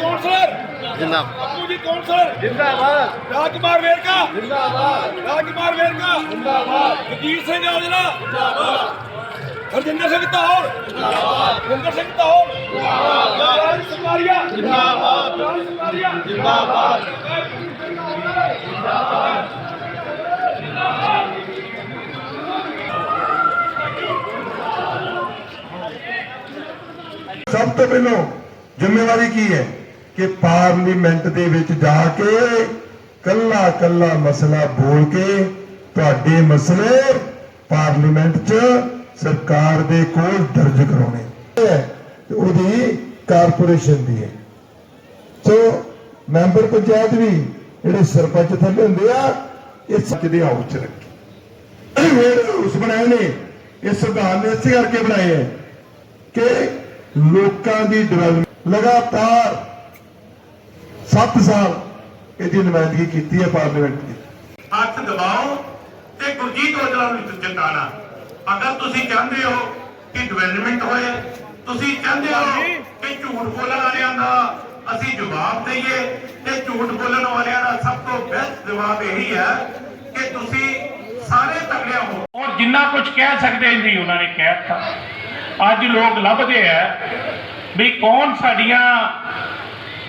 ਜਿੰਦਾਬਾਦ ਬੱਬੂ ਜੀ ਕੌਂਸਲਰ ਜਿੰਦਾਬਾਦ ਰਾਜਕੁਮਾਰ ਵੇਰਕਾ ਜਿੰਦਾਬਾਦ ਰਾਜਕੁਮਾਰ ਵੇਰਕਾ ਜਿੰਦਾਬਾਦ ਜਗਜੀਤ ਸਿੰਘ ਔਜਲਾ ਜਿੰਦਾਬਾਦ ਹਰਜਿੰਦਰ ਸਿੰਘ ਧੌਰ ਜਿੰਦਾਬਾਦ ਜਿੰਦਰ ਸਿੰਘ ਧੌਰ ਜਿੰਦਾਬਾਦ ਰਾਜ ਸਮਾਰੀਆ ਜਿੰਦਾਬਾਦ ਰਾਜ ਸਮਾਰੀਆ ਜਿੰਦਾਬਾਦ ਸਭ ਤੋਂ ਪਹਿਲਾਂ ਜ਼ਿੰਮੇਵਾਰੀ ਕੀ ਹੈ ਕਿ ਪਾਰਲੀਮੈਂਟ ਦੇ ਵਿੱਚ ਜਾ ਕੇ ਕੱਲਾ ਕੱਲਾ ਮਸਲਾ ਬੋਲ ਕੇ ਤੁਹਾਡੇ ਮਸਲੇ ਪਾਰਲੀਮੈਂਟ 'ਚ ਸਰਕਾਰ ਦੇ ਕੋਲ ਦਰਜ ਕਰਾਉਣੇ। ਤੇ ਉਹਦੀ ਕਾਰਪੋਰੇਸ਼ਨ ਦੀ ਹੈ। ਸੋ ਮੈਂਬਰ ਪੰਚਾਇਤ ਵੀ ਜਿਹੜੇ ਸਰਪੰਚ ਥੱਲੇ ਹੁੰਦੇ ਆ ਇਹ ਸੱਚ ਦੇ ਹਾਊਸ ਚ ਰੱਖੇ। ਜਿਹੜੇ ਉਸ ਬਣਾਏ ਨੇ, ਇਹ ਸੰਵਿਧਾਨ ਨੇ ਇਸੇ ਕਰਕੇ ਬਣਾਏ ਹੈ ਕਿ ਲੋਕਾਂ ਦੀ ਡਿਵੈਲਪਮੈਂਟ ਲਗਾਤਾਰ 7 ਸਾਲ ਇਹਦੀ ਨੁਮਾਇੰਦਗੀ ਕੀਤੀ ਹੈ ਪਾਰਲੀਮੈਂਟ ਦੀ। ਹੱਥ ਦਬਾਓ ਤੇ ਗੁਰਜੀਤ ਔਜਲਾ ਨੂੰ ਜਿਤਾਣਾ ਅਗਰ ਤੁਸੀਂ ਚਾਹੁੰਦੇ ਹੋ ਕਿ ਡਿਵੈਲਪਮੈਂਟ ਹੋਏ ਤੁਸੀਂ ਚਾਹੁੰਦੇ ਹੋ ਕਿ ਝੂਠ ਬੋਲਣ ਵਾਲਿਆਂ ਦਾ ਅਸੀਂ ਜਵਾਬ ਦਈਏ ਤੇ ਝੂਠ ਬੋਲਣ ਵਾਲਿਆਂ ਦਾ ਸਭ ਤੋਂ ਬੈਸਟ ਜਵਾਬ ਇਹੀ ਹੈ ਕਿ ਤੁਸੀਂ ਸਾਰੇ ਤਗੜਿਆ ਹੋ। ਔਰ ਜਿੰਨਾ ਕੁਝ ਕਹਿ ਸਕਦੇ ਸੀ ਉਹਨਾਂ ਨੇ ਕਹਿ ਦਿੱਤਾ ਅੱਜ ਲੋਕ ਲੱਭਦੇ ਆ ਵੀ ਕੌਣ ਸਾਡੀਆਂ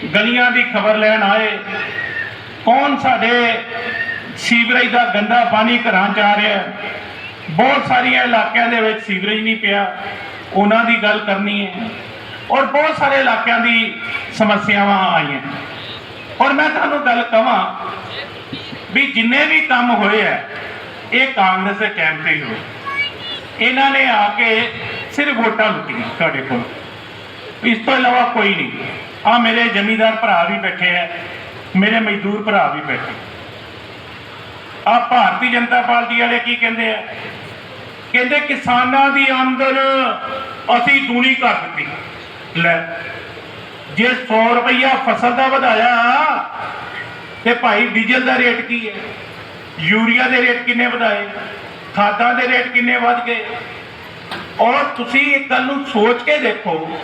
ਗਲੀਆਂ ਦੀ ਖਬਰ ਲੈਣ ਆਏ। ਕੌਣ ਸਾਡੇ ਸੀਵਰੇਜ ਦਾ ਗੰਦਾ ਪਾਣੀ ਘਰਾਂ ਚ ਆ ਰਿਹਾ ਬਹੁਤ ਸਾਰੀਆਂ ਇਲਾਕਿਆਂ ਦੇ ਵਿੱਚ ਸੀਵਰੇਜ ਨਹੀਂ ਪਿਆ। ਉਹਨਾਂ ਦੀ ਗੱਲ ਕਰਨੀ ਹੈ। ਔਰ ਬਹੁਤ ਸਾਰੇ ਇਲਾਕਿਆਂ ਦੀ ਸਮੱਸਿਆਵਾਂ ਆਈਆਂ। ਔਰ ਮੈਂ ਤੁਹਾਨੂੰ ਗੱਲ ਕਹਾਂ ਵੀ ਜਿੰਨੇ ਵੀ ਕੰਮ ਹੋਏ ਆ ਇਹ ਕਾਂਗਰਸ ਦੇ ਟਾਈਮ ਤੇ ਹੀ ਹੋਏ। ਇਹਨਾਂ ਨੇ ਆ ਕੇ ਸਿਰਫ ਵੋਟਾਂ ਲੁੱਟੀਆਂ ਤੁਹਾਡੇ ਕੋਲ। ਇਸ ਤੋਂ ਇਲਾਵਾ ਕੋਈ ਨਹੀਂ। ਆ ਮੇਰੇ ਜ਼ਮੀਂਦਾਰ ਭਰਾ ਵੀ ਬੈਠੇ ਆ, ਮੇਰੇ ਮਜ਼ਦੂਰ ਭਰਾ ਵੀ ਬੈਠੇ। ਆ ਭਾਰਤੀ ਜਨਤਾ ਪਾਰਟੀ ਵਾਲੇ ਕੀ ਕਹਿੰਦੇ ਆ? ਕਹਿੰਦੇ ਕਿਸਾਨਾਂ ਦੀ ਆਮਦਨ ਅਸੀਂ ਦੂਣੀ ਕਰ ਦਿੱਤੀ। ਲੈ, ਜੇ 100 ਰੁਪਈਆ ਫਸਲ ਦਾ ਵਧਾਇਆ, ਤੇ ਭਾਈ ਡੀਜ਼ਲ ਦਾ ਰੇਟ ਕੀ ਹੈ? ਯੂਰੀਆ ਦੇ ਰੇਟ ਕਿੰਨੇ ਵਧਾਏ? ਖਾਦਾਂ ਦੇ ਰੇਟ ਕਿੰਨੇ ਵੱਧ ਗਏ? ਔਰ ਤੁਸੀਂ ਇੱਕ ਗੱਲ ਨੂੰ ਸੋਚ ਕੇ ਦੇਖੋ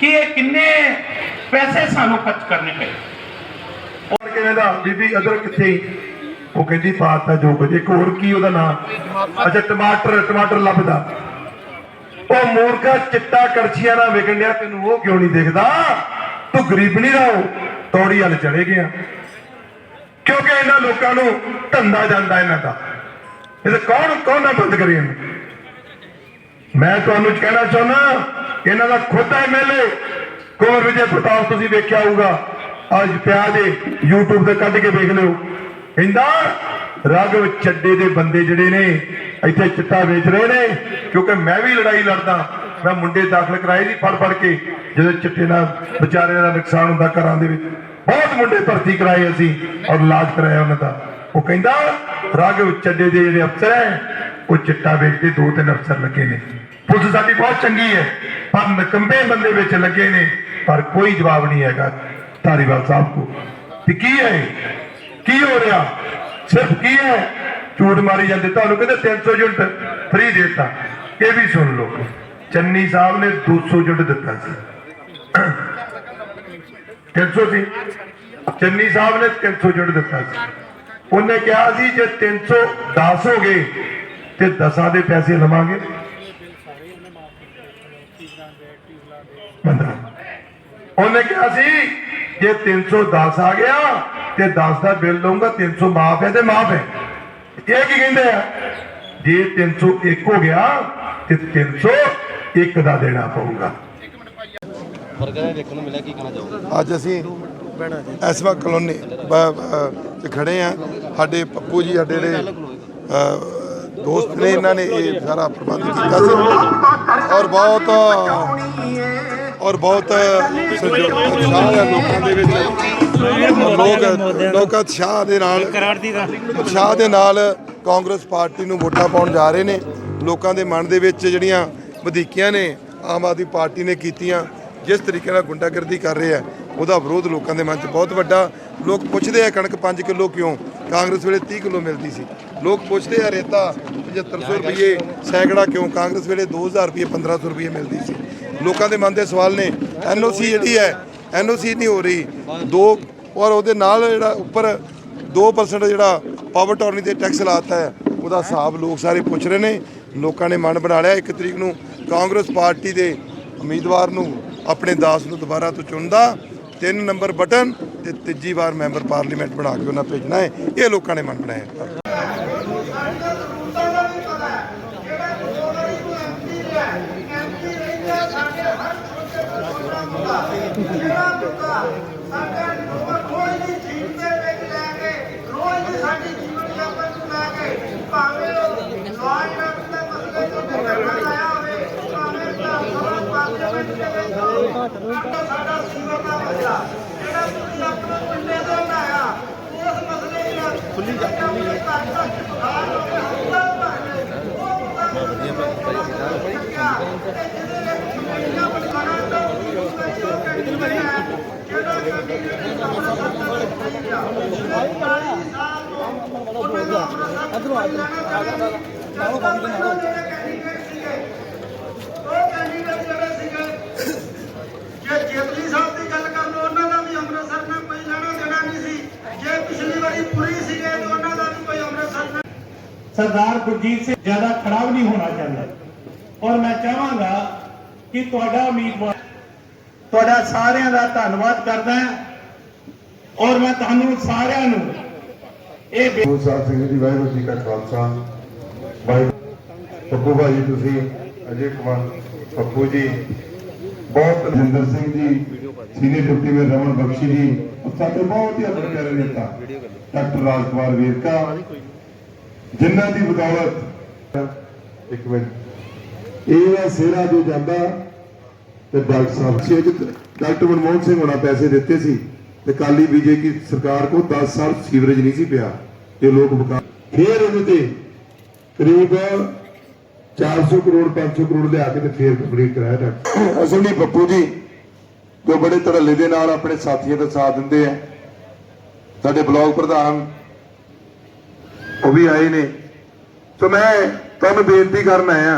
ਕਿ ਇਹ ਕਿੰਨੇ ਪੈਸੇ ਸਾਨੂੰ ਖਰਚ ਕਰਨੇ ਪਏ। ਔਰ ਕਿਵੇਂ ਦਾ? ਬੀਬੀ ਅਦਰ ਕਿੱਥੇ? ਉਹ ਕਹਿੰਦੀ ਪਾਤਾ ਜੋ ਕੁਝ। ਇੱਕ ਹੋਰ ਕੀ ਉਹਦਾ ਨਾਮ ਅੱਛਾ, ਟਮਾਟਰ ਟਮਾਟਰ ਲੱਭਦਾ। ਉਹ ਮੂਰਖਾ ਚਿੱਟਾ ਕਰਛੀਆਂ ਨਾਲ ਵਿਕਣ ਡਿਆ, ਤੈਨੂੰ ਉਹ ਕਿਉਂ ਨਹੀਂ ਦਿਖਦਾ? ਤੂੰ ਗਰੀਬ ਨਹੀਂ ਰਹੋ ਤੌੜੀ ਹਲ ਚਲੇ ਗਿਆ ਕਿਉਂਕਿ ਇਹਨਾਂ ਲੋਕਾਂ ਨੂੰ ਧੰਦਾ ਜਾਂਦਾ ਇਹਨਾਂ ਦਾ। ਇਹ ਕੌਣ ਕੌਣ ਨਾ ਬੰਦ ਕਰੇ ਇਹਨੂੰ? ਮੈਂ ਤੁਹਾਨੂੰ ਕਹਿਣਾ ਚਾਹੁੰਦਾ, ਇਹਨਾਂ ਦਾ ਖੁਦ ਦਾ ਐਮਐਲਏ ਕੁਮਰ ਵਿਜੇ ਪ੍ਰਤਾਪ ਤੁਸੀਂ ਵੇਖਿਆ ਹੋਊਗਾ, ਅੱਜ ਪਿਆ ਦੇ YouTube ਤੇ ਕੱਢ ਕੇ ਵੇਖ ਲਿਓ। ਕਹਿੰਦਾ ਰਾਘਵ ਚੱਡੇ ਦੇ ਬੰਦੇ ਜਿਹੜੇ ਨੇ, ਇੱਥੇ ਚਿੱਟਾ ਵੇਚ ਰਹੇ ਨੇ, ਕਿਉਂਕਿ ਮੈਂ ਵੀ ਲੜਾਈ ਲੜਦਾ, ਮੈਂ ਮੁੰਡੇ ਦਾਖਲ ਕਰਾਏ ਸੀ ਫੜ ਫੜ ਕੇ, ਜਦੋਂ ਚਿੱਟੇ ਨਾਲ ਵਿਚਾਰਿਆਂ ਦਾ ਨੁਕਸਾਨ ਹੁੰਦਾ ਘਰਾਂ ਦੇ ਵਿੱਚ। ਬਹੁਤ ਮੁੰਡੇ ਭਰਤੀ ਕਰਾਏ ਅਸੀਂ ਔਰ ਇਲਾਜ ਕਰਾਇਆ ਉਹਨਾਂ ਦਾ। ਉਹ ਕਹਿੰਦਾ ਰਾਘਵ ਚੱਡੇ ਦੇ ਜਿਹੜੇ ਅਫਸਰ ਹੈ, ਉਹ ਚਿੱਟਾ ਵੇਚਦੇ ਦੋ ਤਿੰਨ ਅਫਸਰ ਲੱਗੇ ਨੇ। ਪੁਲਿਸ ਸਾਡੀ ਬਹੁਤ ਚੰਗੀ ਹੈ, ਪਰ ਨਕੰਬੇ ਬੰਦੇ ਵਿੱਚ ਲੱਗੇ ਨੇ। ਪਰ ਕੋਈ ਜਵਾਬ ਨਹੀਂ ਹੈਗਾ ਧਾਰੀਵਾਲ ਸਾਹਿਬ ਕੋ ਤੇ ਕੀ ਹੈ ਕੀ ਹੋ ਰਿਹਾ? ਸਿਰਫ ਕੀ ਹੈ? ਝੂਠ ਮਾਰੀ ਜਾਂਦੇ, ਤੁਹਾਨੂੰ ਕਹਿੰਦੇ 300 ਯੂਨਿਟ ਫ੍ਰੀ ਦੇਤਾ। ਇਹ ਵੀ ਸੁਣ ਲਓ। ਚੰਨੀ ਸਾਹਿਬ ਨੇ 200 ਯੂਨਿਟ ਦਿੱਤਾ ਸੀ। 300 ਸੀ ਚੰਨੀ ਸਾਹਿਬ ਨੇ 300 ਯੂਨਿਟ ਦਿੱਤਾ ਸੀ। ਉਹਨੇ ਕਿਹਾ ਸੀ, ਜੇ 310 ਹੋ ਗਏ, ਤੇ 10 ਦੇ ਪੈਸੇ ਲਵਾਂਗੇ। ਉਹਨੇ ਕਿਹਾ ਸੀ ਜੇ 310 ਆ ਗਿਆ ਤੇ 10 ਦਾ ਬਿੱਲ ਲਊਂਗਾ 300 ਮਾਫ ਹੈ ਤੇ ਮਾਫ ਹੈ। ਇਹ ਕੀ ਕਹਿੰਦੇ ਆ? ਜੇ 301 ਹੋ ਗਿਆ ਤੇ 301 ਦਾ ਦੇਣਾ ਪਊਗਾ। ਬਰਗਰ ਦੇਖਣ ਨੂੰ ਮਿਲਿਆ ਕੀ ਕਹਿਣਾ ਚਾਹੋਗੇ? ਅੱਜ ਅਸੀਂ ਐਸਵਾ ਕਲੋਨੀ ਬ- ਬ- 'ਚ ਖੜੇ ਆ ਸਾਡੇ ਪੱਪੂ ਜੀ ਸਾਡੇ ਦੇ ਦੋਸਤ ਨੇ ਇਹਨਾਂ ਨੇ ਇਹ ਸਾਰਾ ਪ੍ਰਬੰਧ ਕੀਤਾ ਸੀ। ਔਰ ਬਹੁਤ ਔਰ ਬਹੁਤ ਉਤਸ਼ਾਹ ਹੈ ਲੋਕਾਂ ਦੇ ਵਿੱਚ। ਲੋਕ ਲੋਕ ਉਤਸ਼ਾਹ ਦੇ ਨਾਲ, ਉਤਸ਼ਾਹ ਦੇ ਨਾਲ ਕਾਂਗਰਸ ਪਾਰਟੀ ਨੂੰ ਵੋਟਾਂ ਪਾਉਣ ਜਾ ਰਹੇ ਨੇ। ਲੋਕਾਂ ਦੇ ਮਨ ਦੇ ਵਿੱਚ ਜਿਹੜੀਆਂ ਵਧੀਕੀਆਂ ਨੇ ਆਮ ਆਦਮੀ ਪਾਰਟੀ ਨੇ ਕੀਤੀਆਂ ਜਿਸ ਤਰੀਕੇ ਨਾਲ ਗੁੰਡਾਗਰਦੀ ਕਰ ਰਹੇ ਆ, ਉਹਦਾ ਵਿਰੋਧ ਲੋਕਾਂ ਦੇ ਮਨ 'ਚ ਬਹੁਤ ਵੱਡਾ। ਲੋਕ ਪੁੱਛਦੇ ਆ ਕਣਕ 5 ਕਿਲੋ ਕਿਉਂ? ਕਾਂਗਰਸ ਵੇਲੇ 30 ਕਿਲੋ ਮਿਲਦੀ ਸੀ। ਲੋਕ ਪੁੱਛਦੇ ਆ ਰੇਤਾ 7500 ਰੁਪਏ ਸੈਂਕੜਾ ਕਿਉਂ? ਕਾਂਗਰਸ ਵੇਲੇ 2000 ਰੁਪਏ 1500 ਰੁਪਏ ਮਿਲਦੀ ਸੀ। ਲੋਕਾਂ ਦੇ ਮਨ ਦੇ ਸਵਾਲ ਨੇ, ਐਨਓਸੀ ਜਿਹੜੀ ਹੈ, ਐਨਓਸੀ ਨਹੀਂ ਹੋ ਰਹੀ। ਦੋ ਔਰ ਉਹਦੇ ਨਾਲ ਜਿਹੜਾ ਉੱਪਰ 2% ਜਿਹੜਾ ਪਾਵਰ ਟੌਰਨੀ ਤੇ ਟੈਕਸ ਲਾਤਾ ਹੈ, ਉਹਦਾ ਹਿਸਾਬ ਲੋਕ ਸਾਰੇ ਪੁੱਛ ਰਹੇ ਨੇ। ਲੋਕਾਂ ਨੇ ਮਨ ਬਣਾ ਲਿਆ, ਇੱਕ ਤਰੀਕ ਨੂੰ ਕਾਂਗਰਸ ਪਾਰਟੀ ਦੇ ਉਮੀਦਵਾਰ ਨੂੰ ਆਪਣੇ ਦਾਸ ਨੂੰ ਦੁਬਾਰਾ ਤੋਂ ਚੁਣਦਾ। ਤਿੰਨ ਨੰਬਰ ਬਟਨ ਤੇ ਤੀਜੀ ਵਾਰ ਮੈਂਬਰ ਪਾਰਲੀਮੈਂਟ ਬਣਾ ਕੇ ਉਹਨਾਂ ਭੇਜਣਾ ਹੈ। ਇਹ ਲੋਕਾਂ ਨੇ ਮਨ ਬਣਾਇਆ ਸਾਡਾ ਮਸਲਾ ਜਿਹੜਾ ਤੁਸੀਂ ਆਪਣੇ ਪਿੰਡੇ ਤੋਂ ਬਣਾਇਆ ਉਸ ਮਸਲੇ ਦੀ ਖੁੱਲੀ ਜਾ ਖੁੱਲੀ ਉਹ ਕੈਂਡੀਡੇਟ ਜਿਹੜੇ ਸੀਗੇ ਜੇ ਜੇਤਲੀ ਸਾਹਿਬ ਦੀ ਗੱਲ ਕਰ ਲਓ ਉਹਨਾਂ ਦਾ ਵੀ ਅੰਮ੍ਰਿਤਸਰ ਨਾਲ ਕੋਈ ਲੈਣਾ ਦੇਣਾ ਨਹੀਂ ਸੀ ਜੇ ਪਿਛਲੀ ਵਾਰੀ ਪੁਰੀ ਸੀਗੇ ਤਾਂ ਉਹਨਾਂ ਦਾ ਵੀ ਕੋਈ ਅੰਮ੍ਰਿਤਸਰ ਨਾਲ ਸਰਦਾਰ ਗੁਰਜੀਤ ਸਿੰਘ ਜ਼ਿਆਦਾ ਖੜਾ ਵੀ ਨਹੀਂ ਹੋਣਾ ਚਾਹੁੰਦਾ। ਔਰ ਮੈਂ ਚਾਹਾਂਗਾ ਕਿ ਤੁਹਾਡਾ ਉਮੀਦਵਾਰ ਤੁਹਾਡਾ ਸਾਰਿਆਂ ਦਾ ਧੰਨਵਾਦ ਕਰਦਾ ਹਾਂ। ਔਰ ਮੈਂ ਤੁਹਾਨੂੰ ਸਾਰਿਆਂ ਨੂੰ ਇਹ ਸਾਹਿਬ ਸਿੰਘ ਜੀ ਵਾਹਿਗੁਰੂ ਜੀ ਕਾ ਖਾਲਸਾ। ਵਾਹਿਗੁਰੂ ਪੱਪੂ ਭਾਜੀ ਤੁਸੀਂ ਅਜੇ ਕੁਮਾਰ ਪੱਪੂ ਜੀ ਬਹੁਤ Rajinder Singh ji senior deputy mayor Raman Bakshi ji ਔਰ ਸਾਡੇ ਬਹੁਤ ਹੀ ਆਪਣੇ ਪਿਆਰੇ ਨੇਤਾ। ਡਾਕਟਰ ਰਾਜਕੁਮਾਰ ਵੀਰਕਾ ਜਿਨ੍ਹਾਂ ਦੀ ਬਦੌਲਤ ਇੱਕ ਮਿੰਟ। ਇਹ ਸੇਰਾ ਜੋ ਜਾਂਦਾ ਤੇ ਡਾਕਟਰ ਸਾਹਿਬ ਸੀ ਕਿ ਡਾਕਟਰ ਮਨਮੋਹਨ ਸਿੰਘ ਹੋਣਾ ਪੈਸੇ ਦਿੱਤੇ ਸੀ ਤੇ ਕਾਲੀ ਬੀਜੇਪੀ ਸਰਕਾਰ ਕੋ 10 ਸਾਲ ਸੀਵਰੇਜ ਨਹੀਂ ਸੀ ਪਿਆ। ਤੇ ਲੋਕ ਬਕਾ ਫੇਰ ਉਹਦੇ ਤੇ ਕਰੀਬ 400 ਕਰੋੜ 500 ਕਰੋੜ ਲਿਆ ਕੇ ਤੇ ਫੇਰ ਕੰਪਲੀਟ ਕਰਾਇਆ ਡਾਕਟਰ ਅਸਲ ਨਹੀਂ ਬੱਪੂ ਜੀ ਜੋ ਬੜੇ ਧੜੱਲੇ ਦੇ ਨਾਲ ਆਪਣੇ ਸਾਥੀਆਂ ਦਾ ਸਾਥ ਦਿੰਦੇ ਆ ਸਾਡੇ ਬਲਾਕ ਪ੍ਰਧਾਨ ਉਹ ਵੀ ਆਏ ਨੇ। ਸੋ ਮੈਂ ਤੁਹਾਨੂੰ ਬੇਨਤੀ ਕਰਨ ਆਇਆ।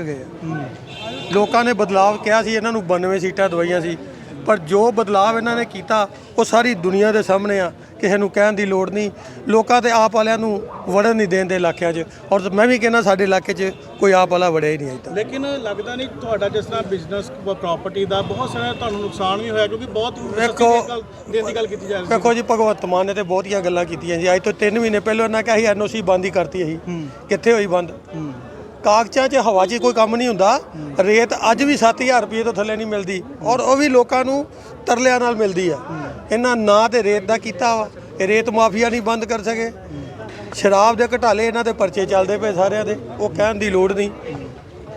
ਗਏ ਆ। ਲੋਕਾਂ ਨੇ ਬਦਲਾਵ ਕਿਹਾ ਸੀ ਇਹਨਾਂ ਨੂੰ 92 ਸੀਟਾਂ ਦਵਾਈਆਂ ਸੀ। ਪਰ ਜੋ ਬਦਲਾਵ ਇਹਨਾਂ ਨੇ ਕੀਤਾ ਉਹ ਸਾਰੀ ਦੁਨੀਆ ਦੇ ਸਾਹਮਣੇ ਆ ਕਿਸੇ ਨੂੰ ਕਹਿਣ ਦੀ ਲੋੜ ਨਹੀਂ। ਲੋਕਾਂ ਤੇ ਆਪ ਵਾਲਿਆਂ ਨੂੰ ਵੜਨ ਨਹੀਂ ਦੇਣ ਦੇ ਇਲਾਕਿਆਂ 'ਚ। ਔਰ ਮੈਂ ਵੀ ਕਹਿੰਦਾ ਸਾਡੇ ਇਲਾਕੇ 'ਚ ਕੋਈ ਆਪ ਵਾਲਾ ਵੜਿਆ ਹੀ ਨਹੀਂ ਅਜੇ ਤੱਕ। ਲੇਕਿਨ ਲੱਗਦਾ ਨਹੀਂ ਤੁਹਾਡਾ ਜਿਸ ਤਰ੍ਹਾਂ ਬਿਜ਼ਨਸ ਪ੍ਰਾਪਰਟੀ ਦਾ ਬਹੁਤ ਸਾਰਾ ਤੁਹਾਨੂੰ ਨੁਕਸਾਨ ਵੀ ਹੋਇਆ ਕਿਉਂਕਿ ਬਹੁਤ ਵੇਖੋ- ਦੇਣ ਦੀ ਗੱਲ ਕੀਤੀ ਜਾ ਰਹੀ ਸੀ। ਵੇਖੋ ਜੀ ਭਗਵੰਤ ਮਾਨ ਨੇ ਤੇ ਬਹੁਤੀਆਂ ਗੱਲਾਂ ਕੀਤੀਆਂ ਜੀ ਅੱਜ ਤੋਂ 3 ਮਹੀਨੇ ਪਹਿਲਾਂ ਇਹਨਾਂ ਕਿਹਾ ਸੀ ਐਨਓਸੀ ਬੰਦ ਹੀ ਕਰਤੀ ਅਸੀਂ। ਕਿੱਥੇ ਹੋਈ ਬੰਦ? ਕਾਗਜ਼ਾਂ 'ਚ ਹਵਾ 'ਚ ਕੋਈ ਕੰਮ ਨਹੀਂ ਹੁੰਦਾ। ਰੇਤ ਅੱਜ ਵੀ 7000 ਰੁਪਏ ਤੋਂ ਥੱਲੇ ਨਹੀਂ ਮਿਲਦੀ। ਔਰ ਉਹ ਵੀ ਲੋਕਾਂ ਨੂੰ ਤਰਲਿਆਂ ਨਾਲ ਮਿਲਦੀ ਆ। ਇਹਨਾਂ ਨਾ ਤੇ ਰੇਤ ਦਾ ਕੀਤਾ ਵਾ। ਇਹ ਰੇਤ ਮਾਫੀਆ ਨਹੀਂ ਬੰਦ ਕਰ ਸਕੇ। ਸ਼ਰਾਬ ਦੇ ਘਟਾਲੇ ਇਹਨਾਂ ਦੇ ਪਰਚੇ ਚੱਲਦੇ ਪਏ ਸਾਰਿਆਂ ਦੇ। ਉਹ ਕਹਿਣ ਦੀ ਲੋੜ ਨਹੀਂ।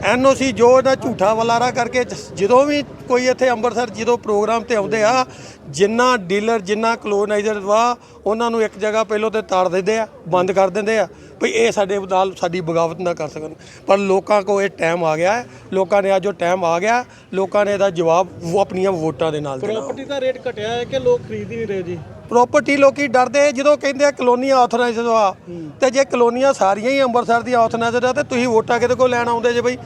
ਐਨਓਸੀ ਜੋ ਇਹਦਾ ਝੂਠਾ ਵਲਾਰਾ ਕਰਕੇ ਜ- ਜਦੋਂ ਵੀ ਕੋਈ ਇੱਥੇ ਅੰਮ੍ਰਿਤਸਰ ਜਦੋਂ ਪ੍ਰੋਗਰਾਮ ਤੇ ਆਉਂਦੇ ਆ ਜਿੰਨਾ ਡੀਲਰ ਜਿੰਨਾ ਕਲੋਨਾਈਜ਼ਰ ਵਾ ਉਹਨਾਂ ਨੂੰ ਇੱਕ ਜਗ੍ਹਾ ਪਹਿਲੋਂ ਤੇ ਤਾੜ ਦਿੰਦੇ ਆ ਬੰਦ ਕਰ ਦਿੰਦੇ ਆ ਭਈ ਇਹ ਸਾਡੇ ਨਾਲ ਸਾਡੀ ਬਗਾਵਤ ਨਾ ਕਰ ਸਕਣ। ਪਰ ਲੋਕਾਂ ਕੋ ਇਹ ਟਾਈਮ ਆ ਗਿਆ ਹੈ ਲੋਕਾਂ ਨੇ ਅੱਜ ਉਹ ਟਾਈਮ ਆ ਗਿਆ ਲੋਕਾਂ ਨੇ ਇਹਦਾ ਜਵਾਬ ਉਹ ਆਪਣੀਆਂ ਵੋਟਾਂ ਦੇ ਨਾਲ ਦੇਣਾ। ਪ੍ਰਾਪਰਟੀ ਦਾ ਰੇਟ ਘਟਿਆ ਹੈ ਕਿ ਲੋਕ ਖਰੀਦ ਹੀ ਨਹੀਂ ਰਹੇ ਜੀ? ਪ੍ਰਾਪਰਟੀ ਲੋਕੀ ਡਰਦੇ ਜਦੋਂ ਕਹਿੰਦੇ ਆ ਕਲੋਨੀਆਂ ਆਥੋਰਾਈਜ਼ਡ ਆ ਤੇ ਜੇ ਕਲੋਨੀਆਂ ਸਾਰੀਆਂ ਹੀ ਅੰਮ੍ਰਿਤਸਰ ਦੀਆਂ ਆਥੋਰਾਈਜ਼ਡ ਆ ਤੇ ਤੁਸੀਂ ਵੋਟਾਂ ਕਿਤੇ ਕੋਲ ਲੈਣ ਆਉਂਦੇ ਜੇ ਬਈ?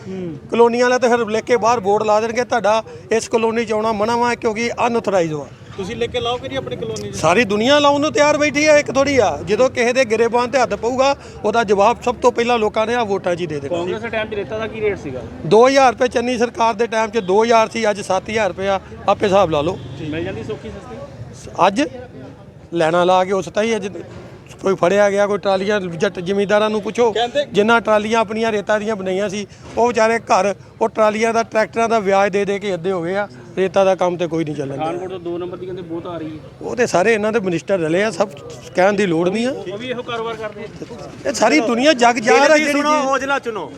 ਕਲੋਨੀਆਂ ਵਾਲੇ ਤੇ ਫਿਰ ਲਿਖ ਕੇ ਬਾਹਰ ਬੋਰਡ ਲਾ ਦੇਣਗੇ ਤੁਹਾਡਾ ਇਸ ਕਲੋਨੀ ਚ ਆਉਣਾ ਮਨਾ ਵਾ ਕਿਉਂਕਿ ਅਨਆਥੋਰਾਈਜ਼ਡ ਆ। ਤੁਸੀਂ ਲੈ ਕੇ ਲਾਓ ਕਿ ਨਹੀਂ ਆਪਣੀ ਕਲੋਨੀ 'ਚ? ਸਾਰੀ ਦੁਨੀਆ ਲਾਉਣ ਨੂੰ ਤਿਆਰ ਬੈਠੀ ਆ ਇੱਕ ਥੋੜੀ ਆ। ਜਦੋਂ ਕਿਸੇ ਦੇ ਗਿਰੇਬਾਨ ਤੇ ਹੱਥ ਪਊਗਾ ਉਹਦਾ ਜਵਾਬ ਸਭ ਤੋਂ ਪਹਿਲਾਂ ਲੋਕਾਂ ਨੇ ਆ ਵੋਟਾਂ 'ਚ ਹੀ ਦੇ ਦੇਣਾ। ਕਾਂਗਰਸ ਦੇ ਟਾਈਮ 'ਚ ਰੇਤਾ ਦਾ ਕੀ ਰੇਟ ਸੀਗਾ? 2000 ਰੁਪਏ ਚੰਨੀ ਸਰਕਾਰ ਦੇ ਟਾਈਮ 'ਚ 2000 ਸੀ ਅੱਜ 7000 ਰੁਪਏ ਆ। ਆਪੇ ਹਿਸਾਬ ਲਾ ਲਓ। ਮਿਲ ਜਾਂਦੀ ਸੌਖੀ ਸਸਤੀ? ਅੱਜ ਲੈਣਾ ਲਾ ਕੇ ਉਸ ਤਾਂ ਹੀ ਅੱਜ ਕੋਈ ਫੜਿਆ ਗਿਆ ਕੋਈ ਟਰਾਲੀਆਂ ਜੱਟ ਜ਼ਿਮੀਂਦਾਰਾਂ ਨੂੰ ਪੁੱਛੋ। ਜਿਨ੍ਹਾਂ ਟਰਾਲੀਆਂ ਆਪਣੀਆਂ ਰੇਤਾ ਦੀਆਂ ਬਣਾਈਆਂ ਸੀ ਉਹ ਵਿਚਾਰੇ ਘਰ ਉਹ ਟਰਾਲੀਆਂ ਦਾ ਟਰੈਕਟਰਾਂ ਦਾ ਵਿਆਜ ਦੇ ਦੇ ਕੇ ਅੱਧੇ ਹੋ ਗਏ ਆ। ਰੇਤਾ ਦਾ ਕੰਮ ਤੇ ਕੋਈ ਨਹੀਂ ਚੱਲਣ। ਪਠਾਨਕੋਟ ਤੋਂ 2 ਨੰਬਰ ਦੀ ਕਹਿੰਦੇ ਬਹੁਤ ਆ ਰਹੀ ਹੈ। ਉਹ ਤੇ ਸਾਰੇ ਇਹਨਾਂ ਦੇ ਮਿਨਿਸਟਰ ਰਲੇ ਆ ਸਭ ਕਹਿਣ ਦੀ ਲੋੜ ਨਹੀਂ ਆ। ਉਹ ਵੀ ਇਹੋ ਕਾਰੋਬਾਰ ਕਰਦੇ ਆ। ਇਹ ਸਾਰੀ ਦੁਨੀਆ ਜਗ ਜਾ ਰਹੀ ਜਿਹੜੀ ਚੀਜ਼- ਔਜਲਾ ਚੁਣੋ।